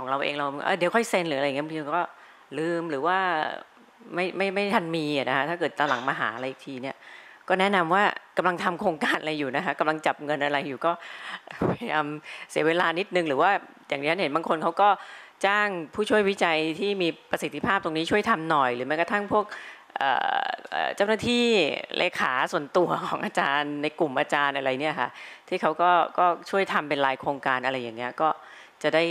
ของเราเองเราเดี๋ยวค่อยเซ็นหรืออะไรเงี้ยบางทีก็ลืมหรือว่าไม่ไม่ไม่ทันมีนะคะถ้าเกิดตอนหลังมาหาอะไรอีกทีเนี่ยก็แนะนำว่ากำลังทำโครงการอะไรอยู่นะคะกำลังจับเงินอะไรอยู่ก็พยายามเสียเวลานิดนึงหรือว่าอย่างนี้เห็นบางคนเขาก็จ้างผู้ช่วยวิจัยที่มีประสิทธิภาพตรงนี้ช่วยทำหน่อย หรือแม้กระทั่งพวกเจ้าหน้าที่เลขาส่วนตัวของอาจารย์ในกลุ่มอาจารย์อะไรเนี่ยค่ะที่เขาก็ก็ช่วยทำเป็นรายโครงการอะไรอย่างเงี้ยก็ จะได้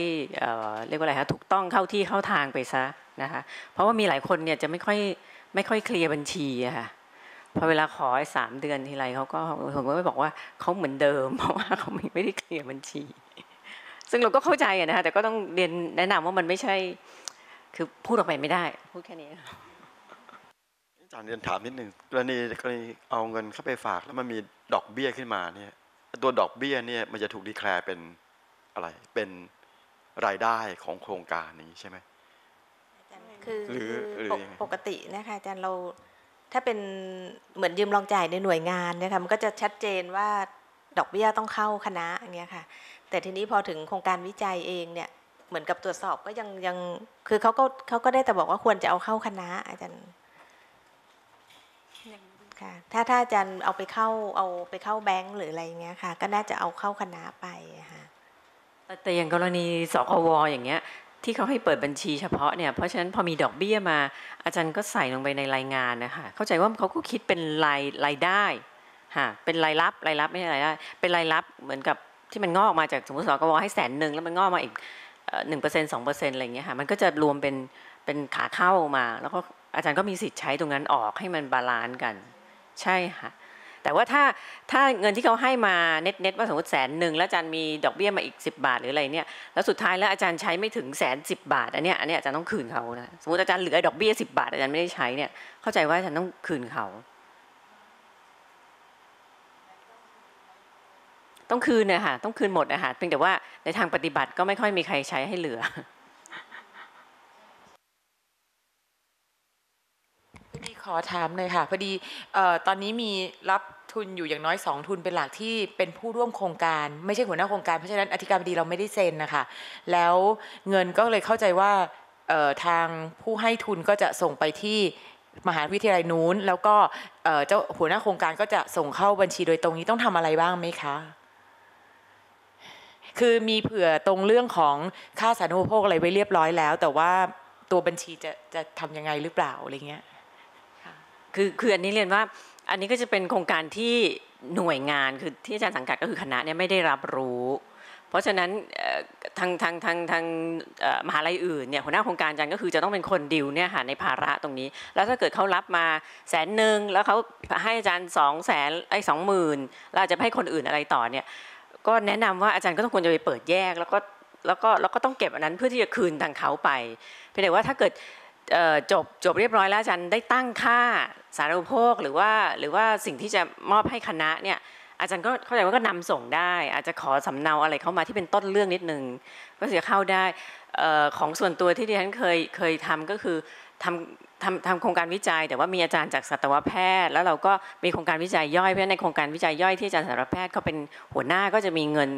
เรียกว่าอะไรคะถูกต้องเข้าที่เข้าทางไปซะนะคะเพราะว่ามีหลายคนเนี่ยจะไม่ค่อยไม่ค่อยเคลียร์บัญชีอะค่ะพอเวลาขอสามเดือนทีไรเขาก็ผมก็ไม่บอกว่าเขาเหมือนเดิม เพราะว่าเขาไม่ได้เคลียร์บัญชี ซึ่งเราก็เข้าใจนะคะแต่ก็ต้องเรียนแนะนำว่ามันไม่ใช่ คือพูดออกไปไม่ได้ พูดแค่นี้อาจารย์เรียนถามนิดหนึ่งกรณีกรณีเอาเงินเข้าไปฝากแล้วมันมีดอกเบี้ยขึ้นมาเนี่ยตัวดอกเบี้ยเนี่ยมันจะถูกดีแคลร์เป็นอะไรเป็น รายได้ของโครงการนี้ใช่ไหมคือปกตินะคะอาจารย์เราถ้าเป็นเหมือนยืมรองจ่ายในหน่วยงานเนี่ยค่ะมันก็จะชัดเจนว่าดอกเบี้ยต้องเข้าคณะอย่างเงี้ยค่ะ แต่ทีนี้พอถึงโครงการวิจัยเองเนี่ยเหมือนกับตรวจสอบก็ยังยังคือเขาก็เขาก็ได้แต่บอกว่าควรจะเอาเข้าคณะอาจารย์ค่ะถ้าถ้าอาจารย์เอาไปเข้าเอาไปเข้าแบงก์หรืออะไรเงี้ยค่ะ ก็น่าจะเอาเข้าคณะไปค่ะ แต่อย่างกรณีสกวอย่างเงี้ยที่เขาให้เปิดบัญชีเฉพาะเนี่ยเพราะฉะนั้นพอมีดอกเบี้ยมา อาจารย์ก็ใส่ลงไปในรายงานนะคะเข้าใจว่าเขาก็คิดเป็นรายรายได้ฮะเป็นรายรับรายรับไม่ใช่รายได้เป็นรายรับเหมือนกับที่มันงอกมาจากสมมติสกวให้แสนหนึ่งแล้วมันงอกมาอีกหนึ่งเปอร์เซ็นต์สองเปอร์เซ็นต์อะไรเงี้ยค่ะมันก็จะรวมเป็นเป็นขาเข้ามา แล้วก็อาจารย์ก็มีสิทธิ์ใช้ตรงนั้นออกให้มันบาลานซ์กัน ใช่ค่ะ แต่ว่าถ้าถ้าเงินที่เขาให้มาเน็ตเน็ตว่าสมมติแสนหนึ่งแล้วอาจารย์มีดอกเบี้ยมาอีก 10 บาทหรืออะไรเนี่ยแล้วสุดท้ายแล้วอาจารย์ใช้ไม่ถึงแสนสิบาทอันเนี้ยอันเนี้ยอาจารย์ต้องคืนเขานะสมมติอาจารย์เหลือดอกเบี้ยสิบาท อาจารย์ไม่ได้ใช้เนี่ยเข้าใจว่าอาจารย์ต้องคืนเขาต้องคืนนะคะต้องคืนหมดนะคะเพียงแต่ว่าในทางปฏิบัติก็ไม่ค่อยมีใครใช้ให้เหลือ อถามเลยค่ะพอดีตอนนี้มีรับทุนอยู่อย่างน้อย 2 ทุนเป็นหลักที่เป็นผู้ร่วมโครงการ ไม่ใช่หัวหน้าโครงการเพราะฉะนั้นอธิการบดีเราไม่ได้เซ็นนะคะแล้วเงินก็เลยเข้าใจว่าทางผู้ให้ทุนก็จะส่งไปที่มหาวิทยาลัยนู้น แล้วก็เจ้าหัวหน้าโครงการก็จะส่งเข้าบัญชีโดยตรงนี้ต้องทำอะไรบ้างไหมคะ คือมีเผื่อตรงเรื่องของค่าสาธารณูปโภคอะไรไว้เรียบร้อยแล้ว แต่ว่าตัวบัญชีจะจะทำยังไงหรือเปล่าอะไรเงี้ย คือคืออันนี้เรียนว่า อันนี้ก็จะเป็นโครงการที่หน่วยงานคือที่อาจารย์สังกัดก็คือคณะเนี่ยไม่ได้รับรู้ เพราะฉะนั้นทางทางทางทางมหาลัยอื่นเนี่ยหัวหน้าโครงการอาจารย์ก็คือจะต้องเป็นคนดิวเนี่ยค่ะในภาระตรงนี้ แล้วถ้าเกิดเขารับมาแสนหนึ่งแล้วเขาให้อาจารย์สองแสนไอ้สองหมื่นแล้วจะให้คนอื่นอะไรต่อเนี่ยก็แนะนำว่าอาจารย์ก็ต้องควรจะไปเปิดแยกแล้วก็แล้วก็แล้วก็ต้องเก็บอันนั้นเพื่อที่จะคืนทางเขาไปเพียงแต่ว่าถ้าเกิด จบจบเรียบร้อยแล้วอาจารย์ได้ตั้งค่าสารณูปโภคหรือว่าหรือว่าสิ่งที่จะมอบให้คณะเนี่ยอาจารย์ก็เข้าใจว่าก็นำส่งได้ อาจจะขอสำเนาอะไรเข้ามาที่เป็นต้นเรื่องนิดนึงก็จะเข้าได้ของส่วนตัวที่ดิฉันเคยเคยทำก็คือทำ ทำทำโครงการวิจัย แต่ว่ามีอาจารย์จากสัตวแพทย์ แล้วเราก็มีโครงการวิจัยย่อยเพราะในโครงการวิจัยย่อยที่อาจารย์สัตวแพทย์เขาเป็นหัวหน้าก็จะมีเงิน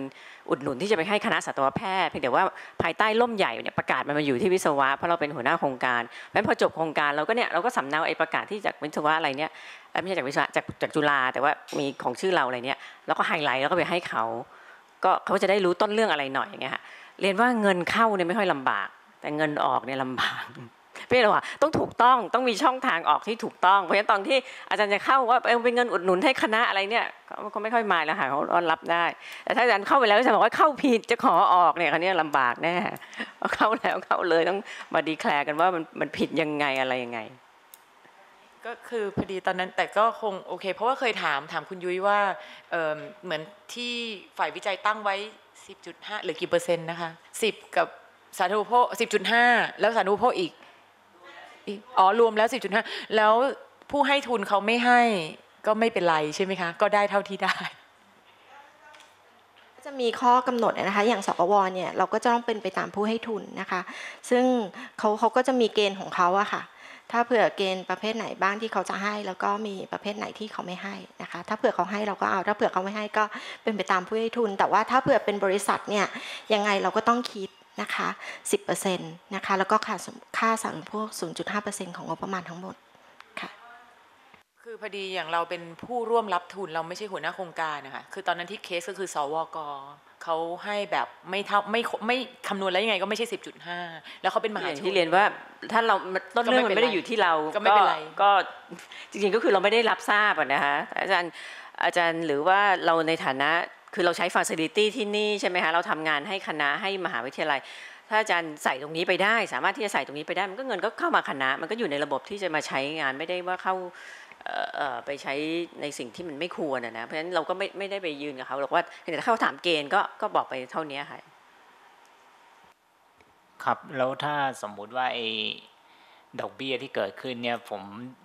อุดหนุนที่จะไปให้คณะสัตวแพทย์เพียงแต่ว่าภายใต้ล่มใหญ่เนี่ยประกาศมันมาอยู่ที่วิศวะเพราะเราเป็นหัวหน้าโครงการเพราะพอจบโครงการเราก็เนี่ยเราก็สำเนาไอ้ประกาศที่จากวิศวะอะไรเนี่ยไม่ใช่จากวิศวะจากจากจุฬาแต่ว่ามีของชื่อเราอะไรเนี่ยแล้วก็ไฮไลท์แล้วก็ไปให้เขาก็เขาจะได้รู้ต้นเรื่องอะไรหน่อยอย่างเงี้ยค่ะเรียนว่าเงินเข้าเนี่ยไม่ค่อยลำบาก แต่เงินออกเนี่ยลำบาก พี่เราว่าต้องถูกต้องต้องมีช่องทางออกที่ถูกต้อง เพราะฉะนั้นตอนที่อาจารย์จะเข้าว่าเป็นเงินอุดหนุนให้คณะอะไรเนี่ยเขาไม่ค่อยมาแล้วค่ะเขารับได้ แต่ถ้าอาจารย์เข้าไปแล้วจะบอกว่าเข้าผิดจะขอออกเนี่ยคันนี้ลำบากแน่เข้าแล้วเข้าเลยต้องมาดีแคลร์กันว่ามันมันผิดยังไงอะไรยังไง ก็คือพอดีตอนนั้นแต่ก็คงโอเค เพราะว่าเคยถามถามคุณยุ้ยว่าเหมือนที่ฝ่ายวิจัยตั้งไว้ 10.5 หรือกี่เปอร์เซ็นต์นะคะ 10 กับสาธารณูปโภค10.5 แล้วสาธารณูปโภคอีก อ๋อรวมแล้วสิบจุดห้าแล้วผู้ให้ทุนเขาไม่ให้ก็ไม่เป็นไรใช่ไหมคะ ก็ได้เท่าที่ได้ จะมีข้อกำหนดนะคะ อย่างสกวเนี่ยเราก็จะต้องเป็นไปตามผู้ให้ทุนนะคะ ซึ่งเขาเขาก็จะมีเกณฑ์ของเขาอะค่ะ ถ้าเผื่อเกณฑ์ประเภทไหนบ้างที่เขาจะให้ แล้วก็มีประเภทไหนที่เขาไม่ให้นะคะ ถ้าเผื่อเขาให้เราก็เอา ถ้าเผื่อเขาไม่ให้ก็เป็นไปตามผู้ให้ทุน แต่ว่าถ้าเผื่อเป็นบริษัทเนี่ยยังไงเราก็ต้องคิด นะคะ10%นะคะแล้วก็ค่าสมค่าสาธารณูปโภค0.5%ของงบประมาณทั้งหมดค่ะคือพอดีอย่างเราเป็นผู้ร่วมรับทุนเราไม่ใช่หัวหน้าโครงการนะคะคือตอนนั้นที่เคสก็คือ สวกเขาให้แบบไม่เท่าไม่ไม่คำนวณแล้วยังไงก็ไม่ใช่ 10.5 แล้วเขาเป็นมหาอย่างชนที่เรียนว่าถ้าเราต้นเรื่องมันไม่ได้อยู่ที่เราก็ไม่เป็นไรก็จริงๆก็คือเราไม่ได้รับทราบอะนะคะแต่อาจารย์อาจารย์หรือว่าเราในฐานะ คือเราใช้ฟ a ซิลิตี้ที่นี่ใช่ไหมคะเราทำงานให้คณะให้มหาวิทยาลัย ถ้าอาจารย์ใส่ตรงนี้ไปได้ สามารถที่จะใส่ตรงนี้ไปได้ มันก็เงินก็เข้ามาคณะ มันก็อยู่ในระบบที่จะมาใช้งานไม่ได้ว่าเข้าไปใช้ในสิ่งที่มันไม่ควรนะเพราะฉะนั้นเราก็ไม่ไม่ได้ไปยืนกับเขาหรอกว่าแต่เขาถามเกณฑ์ก็ก็บอกไปเท่านี้ค่ะครับแล้วถ้าสมมุติว่าไอ้ดอกเบี้ยที่เกิดขึ้นเนี่ย ผม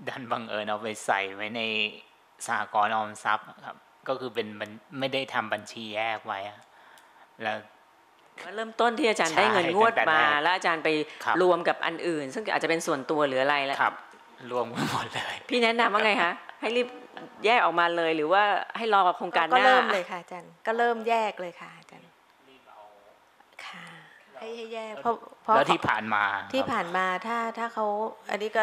ดันบังเอิญเอาไปใส่ไว้ในสหกรณ์ออมทรัพย์ครับ ก็คือเป็นมันไม่ได้ทำบัญชีแยกไว้อะแล้วเริ่มต้นที่อาจารย์ใช่ได้เงินงวดตั้งแต่มาแรกแล้วอาจารย์ไปครับรวมกับอันอื่น ซึ่งอาจจะเป็นส่วนตัวหรืออะไรแล้วครับ รวมกันหมดเลย พี่แนะนำว่าไงคะให้รีบแยกออกมาเลยหรือว่าให้รอโครงการหก็น้าเริ่มเลยค่ะอาจารย์ก็เริ่มแยกเลยค่ะอาจารย์ค่ะ ให้ให้แยกเพราะเพราะแล้วที่ผ่านมาที่ครับผ่านมาถ้าถ้าเขาอันนี้ก็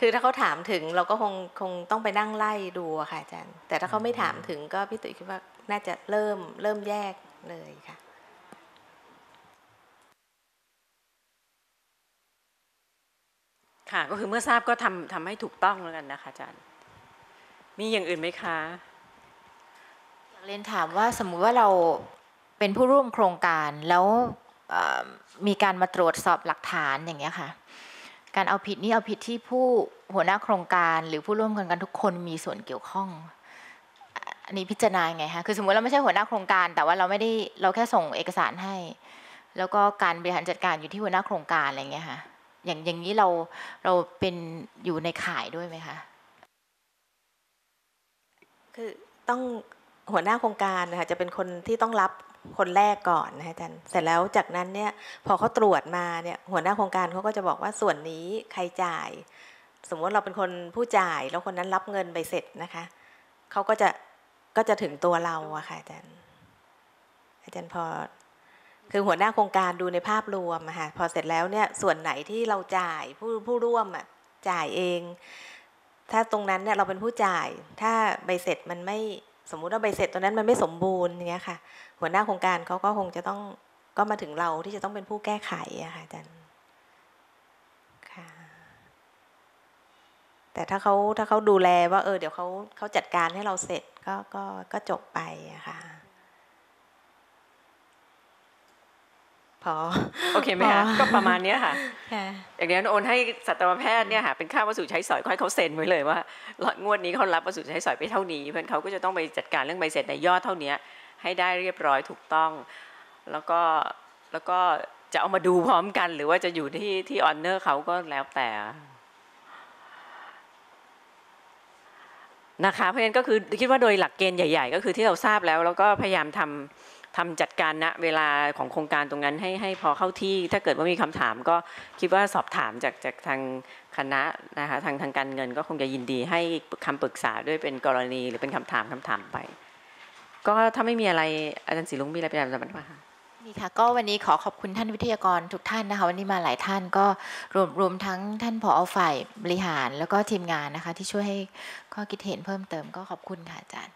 คือถ้าเขาถามถึงเราก็คงคงต้องไปนั่งไล่ดูอะค่ะอาจารย์ แต่ถ้าเขาไม่ถามถึงก็พี่ตุ๋ยคิดว่าน่าจะเริ่มเริ่มแยกเลยค่ะค่ะก็คือเมื่อทราบก็ทำทำให้ถูกต้องแล้วกันนะคะอาจารย์ มีอย่างอื่นไหมคะอยากเรียนถามว่าสมมุติว่าเราเป็นผู้ร่วมโครงการแล้วเอ่อ มีการมาตรวจสอบหลักฐานอย่างเงี้ยค่ะ การเอาผิดนี่เอาผิดที่ผู้หัวหน้าโครงการหรือผู้ร่วมกันกันทุกคนมีส่วนเกี่ยวข้อง อันนี้พิจารณาไงคะคือสมมติเราไม่ใช่หัวหน้าโครงการ แต่ว่าเราไม่ได้เราแค่ส่งเอกสารให้ แล้วก็การบริหารจัดการอยู่ที่หัวหน้าโครงการอะไรเงี้ยค่ะ อย่างอย่างนี้เราเราเป็นอยู่ในข่ายด้วยไหมคะคือต้องหัวหน้าโครงการนะคะจะเป็นคนที่ต้องรับ คนแรกก่อนนะคะอาจารย์เสร็จแล้วจากนั้นเนี่ยพอเขาตรวจมาเนี่ยหัวหน้าโครงการเขาก็จะบอกว่าส่วนนี้ใครจ่าย สมมติเราเป็นคนผู้จ่ายแล้วคนนั้นรับเงินไปเสร็จนะคะเขาก็จะก็จะถึงตัวเราอะค่ะอาจารย์อาจารย์พอคือหัวหน้าโครงการดูในภาพรวมอะค่ะพอเสร็จแล้วเนี่ยส่วนไหนที่เราจ่ายผู้ผู้ร่วมอะจ่ายเอง ถ้าตรงนั้นเนี่ยเราเป็นผู้จ่าย ถ้าใบเสร็จมันไม่สมมุติว่าใบเสร็จตรงนั้นมันไม่สมบูรณ์อย่างเงี้ยค่ะ หัวหน้าโครงการเขาก็คงจะต้องก็มาถึงเราที่จะต้องเป็นผู้แก้ไขอะค่ะอาจารย์ค่ะแต่ถ้าเขาถ้าเขาดูแลว่าเออเดี๋ยวเขาเขาจัดการให้เราเสร็จก็ก็ก็จบไปอะค่ะพอโอเคไหมคะอ๋อก็ประมาณเนี้ยค่ะค่ะ อย่างนี้นโอนให้สัตวแพทย์เนี่ยค่ะเป็นค่าวัสดุใช้สอยก็ให้เขาเซ็นไว้เลยว่างวดนี้เขารับวัสดุใช้สอยไปเท่านี้ เพราะฉะนั้นเขาก็จะต้องไปจัดการเรื่องใบเสร็จในยอดเท่านี้ ให้ได้เรียบร้อยถูกต้อง แล้วก็แล้วก็จะเอามาดูพร้อมกัน หรือว่าจะอยู่ที่ที่ออนเนอร์เขาก็แล้วแต่นะคะเพราะฉะนั้นก็คือคิดว่าโดยหลักเกณฑ์ใหญ่ ๆ ก็คือที่เราทราบแล้ว แล้วก็พยายามทำทำจัดการณเวลาของโครงการตรงนั้นให้ให้พอเข้าที่ ถ้าเกิดว่ามีคำถามก็คิดว่าสอบถามจากจากทางคณะนะคะทางทางการเงินก็คงจะยินดีให้คำปรึกษาด้วยเป็นกรณีหรือเป็นคำถามคำถามไป ก็ถ้าไม่มีอะไรอาจารย์สีลุงมีอะไรเประจำสัปดาห์ไหมคะนี่ค่ะก็วันนี้ขอขอบคุณท่านวิทยากรทุกท่านนะคะ วันนี้มาหลายท่านก็รวมรวมทั้งท่านผอฝ่ายบริหารแล้วก็ทีมงานนะคะ ที่ช่วยให้ข้อคิดเห็นเพิ่มเติมก็ขอบคุณค่ะอาจารย์